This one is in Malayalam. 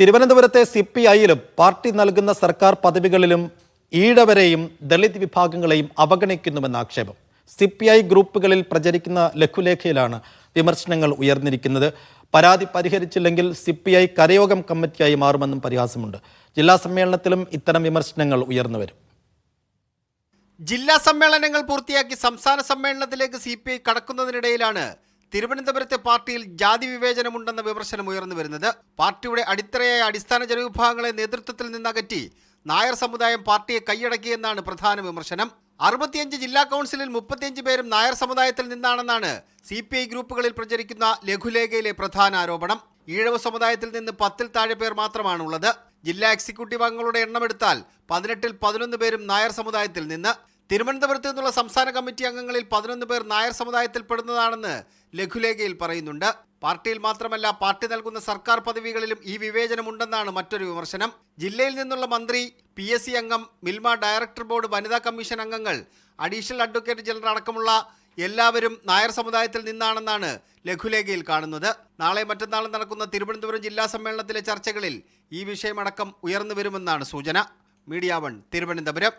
തിരുവനന്തപുരത്തെ സി പി ഐയിലും പാർട്ടി നൽകുന്ന സർക്കാർ പദവികളിലും ഈഴവരെയും ദളിത് വിഭാഗങ്ങളെയും അവഗണിക്കുന്നുവെന്ന ആക്ഷേപം. സി പി ഐ ഗ്രൂപ്പുകളിൽ പ്രചരിക്കുന്ന ലഘുലേഖയിലാണ് വിമർശനങ്ങൾ ഉയർന്നിരിക്കുന്നത്. പരാതി പരിഹരിച്ചില്ലെങ്കിൽ സി പി ഐ കരയോഗം കമ്മിറ്റിയായി മാറുമെന്നും പരിഹാസമുണ്ട്. ജില്ലാ സമ്മേളനത്തിലും ഇത്തരം വിമർശനങ്ങൾ ഉയർന്നു വരും. ജില്ലാ സമ്മേളനങ്ങൾ പൂർത്തിയാക്കി സംസ്ഥാന സമ്മേളനത്തിലേക്ക് സി പി ഐ കടക്കുന്നതിനിടയിലാണ് തിരുവനന്തപുരത്തെ പാർട്ടിയിൽ ജാതി വിവേചനമുണ്ടെന്ന വിമർശനം ഉയർന്നു വരുന്നത്. പാർട്ടിയുടെ അടിത്തറയായ അടിസ്ഥാന ജനവിഭാഗങ്ങളെ നേതൃത്വത്തിൽ നിന്നകറ്റി നായർ സമുദായം പാർട്ടിയെ കൈയടക്കിയെന്നാണ് പ്രധാന വിമർശനം. അറുപത്തിയഞ്ച് ജില്ലാ കൗൺസിലിൽ മുപ്പത്തിയഞ്ച് പേരും നായർ സമുദായത്തിൽ നിന്നാണെന്നാണ് സി പി ഐ ഗ്രൂപ്പുകളിൽ പ്രചരിക്കുന്ന ലഘുലേഖയിലെ പ്രധാന ആരോപണം. ഈഴവ സമുദായത്തിൽ നിന്ന് പത്തിൽ താഴെ പേർ മാത്രമാണുള്ളത്. ജില്ലാ എക്സിക്യൂട്ടീവ് അംഗങ്ങളുടെ എണ്ണമെടുത്താൽ പതിനെട്ടിൽ പതിനൊന്ന് പേരും നായർ സമുദായത്തിൽ നിന്ന്. തിരുവനന്തപുരത്ത് നിന്നുള്ള സംസ്ഥാന കമ്മിറ്റി അംഗങ്ങളിൽ പതിനൊന്ന് പേർ നായർ സമുദായത്തിൽപ്പെടുന്നതാണെന്ന് ലഘുലേഖയിൽ പറയുന്നുണ്ട്. പാർട്ടിയിൽ മാത്രമല്ല പാർട്ടി നൽകുന്ന സർക്കാർ പദവികളിലും ഈ വിവേചനമുണ്ടെന്നാണ് മറ്റൊരു വിമർശനം. ജില്ലയിൽ നിന്നുള്ള മന്ത്രി പി എസ് സി അംഗം മിൽമ ഡയറക്ടർ ബോർഡ് വനിതാ കമ്മീഷൻ അംഗങ്ങൾ അഡീഷണൽ അഡ്വക്കേറ്റ് ജനറൽ അടക്കമുള്ള എല്ലാവരും നായർ സമുദായത്തിൽ നിന്നാണെന്നാണ് ലഘുലേഖയിൽ കാണുന്നത്. നാളെ മറ്റന്നാളും നടക്കുന്ന തിരുവനന്തപുരം ജില്ലാ സമ്മേളനത്തിലെ ചർച്ചകളിൽ ഈ വിഷയമടക്കം ഉയർന്നു വരുമെന്നാണ് സൂചന. Media one Thiruvananthapuram.